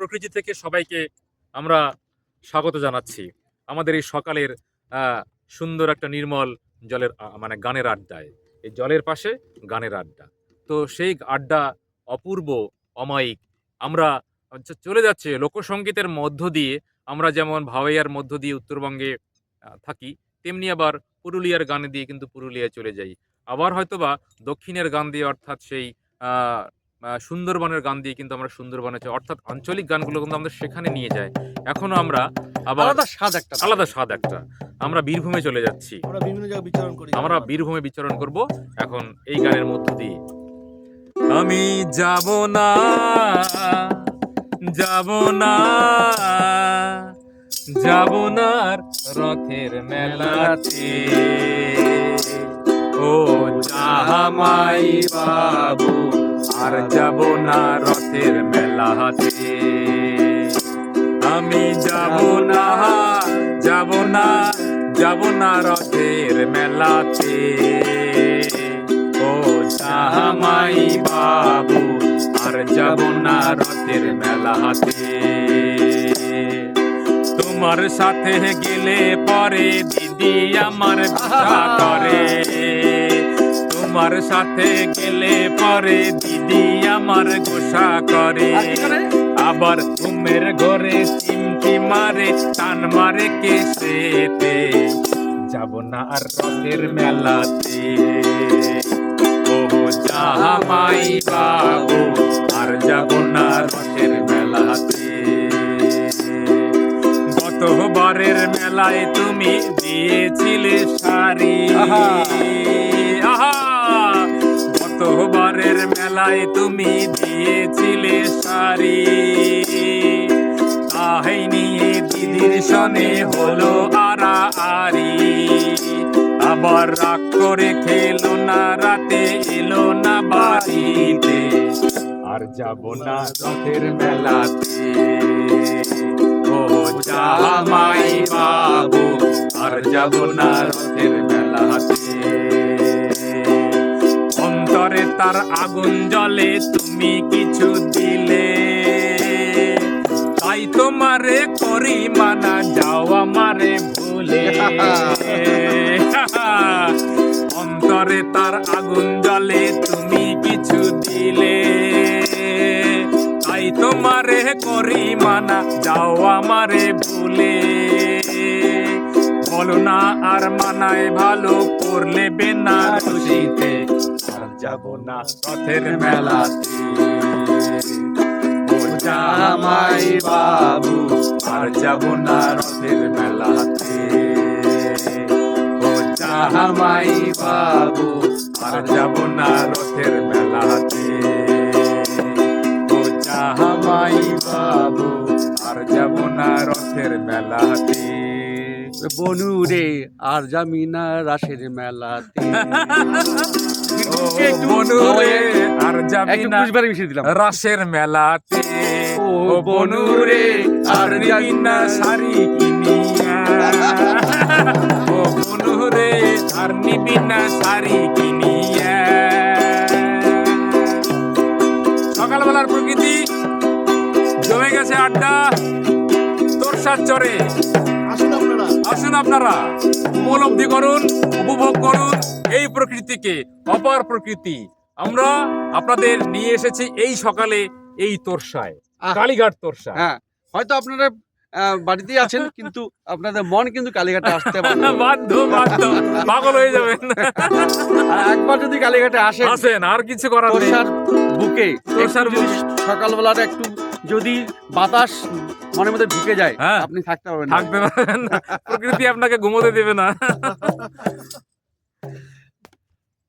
প্রকৃতি থেকে সবাইকে আমরা স্বাগত জানাচ্ছি। আমাদের এই সকালের সুন্দর একটা নির্মল জলের মানে গানের আড্ডায়। এই জলের পাশে গানের আড্ডা। তো সেই আড্ডা অপূর্ব, অমায়িক। আমরা চলে যাচ্ছে লোকসঙ্গীতের মধ্য দিয়ে। আমরা যেমন ভাওয়াইয়ার মধ্য দিয়ে উত্তরবঙ্গে থাকি, তেমনি আবার পুরুলিয়ার গানে দিয়ে কিন্তু পুরুলিয়ায় চলে যাই। আবার হয়তোবা দক্ষিণের গান দিয়ে অর্থাৎ সেই সুন্দরবনের গান দিয়ে কিন্তু আমরা সুন্দরবনে যাই। অর্থাৎ আঞ্চলিক গানগুলো কিন্তু আমাদের সেখানে নিয়ে যায়। এখনও আমরা আবার আলাদা স্বাদ একটা আলাদা স্বাদ একটা। আমরা বীরভূমে চলে যাচ্ছি। আমরা বিভিন্ন জায়গায় বিচরণ করি। আমরা বীরভূমে বিচরণ করব। এখন এই গানের মধ্য দিয়ে। আমি যাব না যাব না যাব না রথের মেলাতে। ও জামাই বাবু আর যাব না রথের মেলাতে আমি যাব না যাব না যাব না রথের মেলাতে। ও জামাই বাবু আর যাব না রথের মেলাতে তোমার সাথে গেলে পরে দিদি আমার করে। তোমার সাথে গেলে পরে দিদি আমার গোসা করে? আবার ঘুমের ঘরে চিমটি মারে টান মারে কেসেতে। যাব না আর রথের মেলাতে। ও জামাই বাবু আর যাব না রথের মেলাতে। গতবারের মেলায় তুমি দিয়েছিলে শাড়ি। আহা। আহা গতবারের মেলায় তুমি দিয়েছিলে শাড়ি। তাহাই নিয়ে দিদির সনে হলো আরা আরি আবার রাগ করে খেলো না, রাতে এলো না বাড়িতে। আর যাব না রথের মেলাতে। ও জামাই বাবু, আর যাব না রথের মেলাতে। তার আগুন জলে তুমি কিছু দিলে। তাই তোমারে করি মানা, যাও আমারে ভুলে। অন্তরে তার আগুন জলে তুমি কিছু দিলে। তাই তোমারে করি মানা, যাও আমারে ভুলে। বলো না আর মানায় ভালো করলে বেনা খুশিতে যাব না রথের মেলাতে। ও জামাই বাবু আর যাব না রথের মেলাতে। ও জামাই বাবু আর যাব না রথের মেলাতে। ও জামাই বাবু আর যাব না রথের মেলাতে। বনু রে আর যামি না রাসের মেলাতে। আর যাবি না দিলাম। রাসের মেলাতে। ও ও বনু রে আর নিবি না শাড়ি কিনিয়া। ও বনু রে আর নিবি না শাড়ি কিনিয়া। সকালবেলার প্রকৃতি জমে গেছে আড্ডা তোরসার চরে। আসুন আপনারা। আসুন আপনারা। উপলব্ধি করুন উপভোগ করুন। প্রকৃতিকে অপার প্রকৃতি। আমরা আপনাদের নিয়ে এসেছি এই সকালে এই তোরসায় কালীঘাট তোরসা। হ্যাঁ হয়তো আপনারা বাড়িতেই আছেন কিন্তু আপনাদের মন কিন্তু কালীঘাটে আসতে বাধ্য বাধ্য। পাগল হয়ে যাবেন। একবার যদি কালীঘাটে আসেন আসেন আর কিছু করার নেই। তোরসার বুকে তোরসার সকালবেলাটা একটু যদি বাতাস মনের মধ্যে ঢুকে যায় হ্যাঁ। আপনি থাকতে পারবেন। থাকতে পারবেন না। প্রকৃতি আপনাকে ঘুমোতে দেবে না।